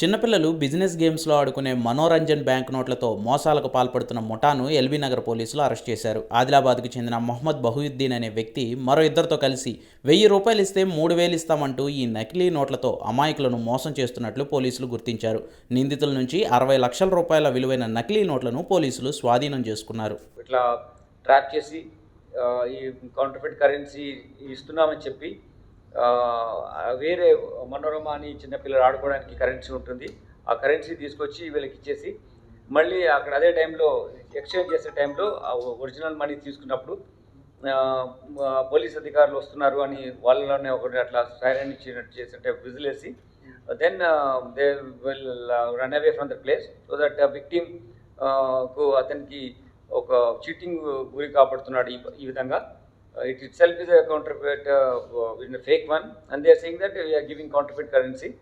చిన్నపిల్లలు బిజినెస్ గేమ్స్లో ఆడుకునే మనోరంజన్ బ్యాంక్ నోట్లతో మోసాలకు పాల్పడుతున్న ముఠాను ఎల్బీ నగర్ పోలీసులు అరెస్ట్ చేశారు. ఆదిలాబాద్కు చెందిన మొహమ్మద్ బహుయుద్దీన్ అనే వ్యక్తి మరో ఇద్దరితో కలిసి వెయ్యి రూపాయలు ఇస్తే మూడు వేలు ఇస్తామంటూ ఈ నకిలీ నోట్లతో అమాయకులను మోసం చేస్తున్నట్లు పోలీసులు గుర్తించారు. నిందితుల నుంచి అరవై లక్షల రూపాయల విలువైన నకిలీ నోట్లను పోలీసులు స్వాధీనం చేసుకున్నారు. ఇట్లా ట్రాప్ చేసి ఈ కౌంటర్ఫిట్ కరెన్సీ ఇస్తున్నామని చెప్పి వేరే మనోరమ అని చిన్నపిల్లలు ఆడుకోవడానికి కరెన్సీ ఉంటుంది. ఆ కరెన్సీ తీసుకొచ్చి వీళ్ళకి ఇచ్చేసి మళ్ళీ అక్కడ అదే టైంలో ఎక్స్చేంజ్ చేసే టైంలో ఒరిజినల్ మనీ తీసుకున్నప్పుడు పోలీస్ అధికారులు వస్తున్నారు అని వాళ్ళలోనే ఒకటి అట్లా సైరన్ ఇచ్చినట్టు చేసి విజిల్ వేసి then they will run away from the place so that విక్టిమ్కు అతనికి ఒక చీటింగ్ గురి కాపాడుతున్నాడు ఈ విధంగా. Uh, it itself is a counterfeit, uh, uh a fake one, and they are saying that we are giving counterfeit currency.